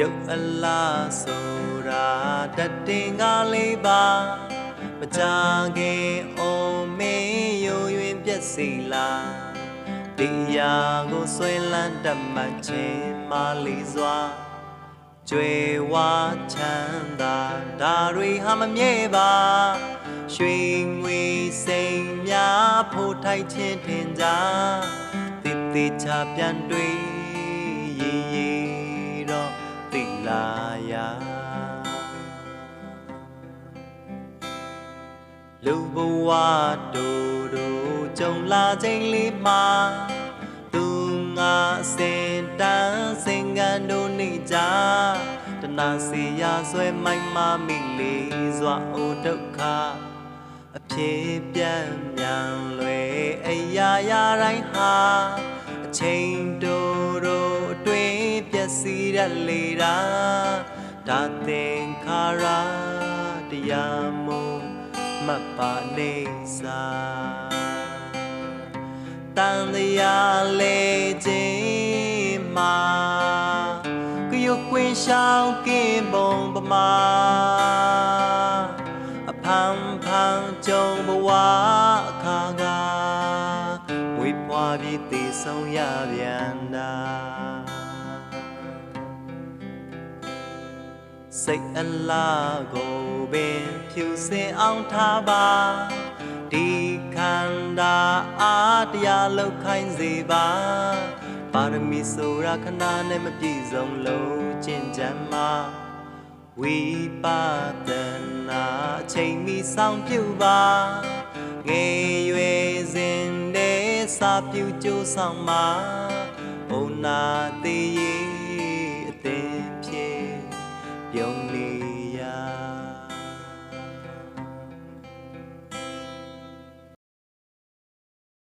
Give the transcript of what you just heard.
ရုပ်အလားဆိုတာတတ်တင်ကားလေးပါမကြခင်အောင်မင်းယုံရွင်ပြက်စီလားတရားကိုဆွဲလန်းတတ်မှတ်ခြင်းမလေးစွာကျွေဝါချမ်းသာဒါတွေဟာမမြဲပါရွှေငွေစိမ်များဖို့ထိုက်ခြင်းထင်ကြတိတိချပြန်တွေ့ရေရေတော့တိ လာရာလူဘဝတို့တို့ကြုံလာခြင်းလေးမှာသူငါစင်တန်းစင်ကန်တို့နေကြတနာစီရဆွဲမိုက်မမိလေးစွာအိုဒုက္ခအဖြစ်ပြန့်မြန်လွယ်အရာရာတိုင်းဟာအချိန်တို့တို့အတွင်းပျက် စီးရလေတာဒါသင်္ခါရတရားမို့မတ်ပါနေစာတန်တရားလေခြင်းမှာကရုတ်ကွင်းရှောင်းကင်းပုံပမာအဖန်ဖန်ကြုံဘဝအခါကဝေပွားပြီးတည်ဆုံးရပြန်တာ စိတ်အလားကိုပင်ဖြူစင်အောင်ထားပါဒီခန္ဓာအားတရားလောက်ခိုင်းစေပါပါရမီဆိုတာခဏနဲ့မပြည့်စုံလို့ကျင့်ကြံမှာဝိပဿနာအချိန်မီဆောင်ပြုပါငယ်ရွယ်စဉ်တဲ့စာပြုကြိုးဆောင်မှာဘုံနာသေးရဲ့ 有